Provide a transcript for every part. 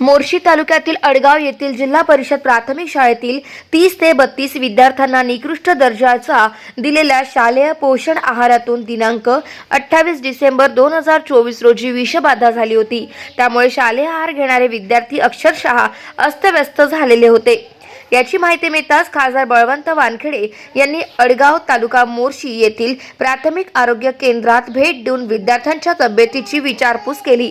मोर्शी तालुक्यातील अडगाव येथील जिल्हा परिषद प्राथमिक शाळेतील तीस ते बत्तीस विद्यार्थ्यांना निकृष्ट दर्जाचा दिलेल्या शालेय पोषण आहारातून दिनांक अठ्ठावीस डिसेंबर दोन हजार चोवीस रोजी विषबाधा झाली होती. त्यामुळे शालेय आहार घेणारे विद्यार्थी अक्षरशः अस्तव्यस्त झालेले होते. याची माहिती मिळताच खासदार बळवंत वानखेडे यांनी अडगाव तालुका मोर्शी येथील प्राथमिक आरोग्य केंद्रात भेट देऊन विद्यार्थ्यांच्या तब्येतीची विचारपूस केली.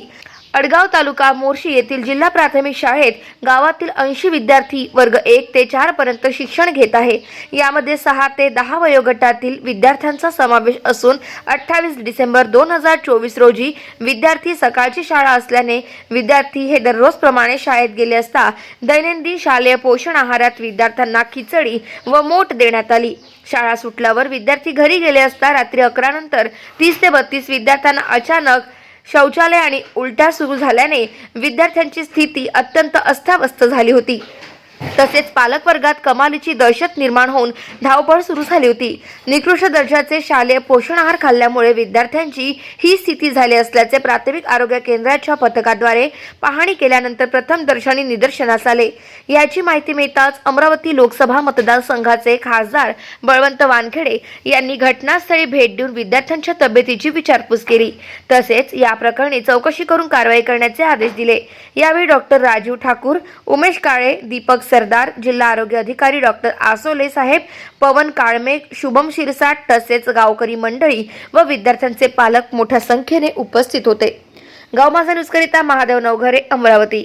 अडगाव तालुका मोर्शी येथील जिल्हा प्राथमिक शाळेत गावातील ऐंशी विद्यार्थी वर्ग एक ते चार पर्यंत शिक्षण घेत आहे. यामध्ये सहा ते दहा वयोगटातील विद्यार्थ्यांचा समावेश असून अठ्ठावीस डिसेंबर दोन हजार चोवीस रोजी विद्यार्थी सकाळची शाळा असल्याने विद्यार्थी हे दररोजप्रमाणे शाळेत गेले असता दैनंदिन शालेय पोषण आहारात विद्यार्थ्यांना खिचडी व मोठ देण्यात आली. शाळा सुटल्यावर विद्यार्थी घरी गेले असता रात्री अकरा नंतर तीस ते बत्तीस विद्यार्थ्यांना अचानक शौचालय आणि उलट्या सुरू झाल्याने विद्यार्थ्यांची स्थिती अत्यंत अस्ताव्यस्त झाली होती. तसेच पालक वर्गात कमालीची दहशत निर्माण होऊन धावपळ सुरू झाली होती. निकृष्ट दर्जाचे शालेय पोषण आहार खाल्ल्यामुळे विद्यार्थ्यांची ही स्थिती झाली असल्याचे प्राथमिक आरोग्य केंद्राच्या पथकाद्वारे पाहणी केल्यानंतर प्रथम दर्शनी निदर्शनास आले. याची माहिती मिळताच अमरावती लोकसभा मतदारसंघाचे खासदार बळवंत वानखेडे यांनी घटनास्थळी भेट देऊन विद्यार्थ्यांच्या तब्येतीची विचारपूस केली. तसेच या प्रकरणी चौकशी करून कारवाई करण्याचे आदेश दिले. यावेळी डॉक्टर राजीव ठाकूर उमेश काळे दीपक सरदार जिल्हा आरोग्य अधिकारी डॉक्टर आसोले साहेब पवन काळमे शुभम शिरसाट तसेच गावकरी मंडळी व विद्यार्थ्यांचे पालक मोठ्या संख्येने उपस्थित होते. गाव माझा न्यूजकरिता महादेव नवघरे अमरावती.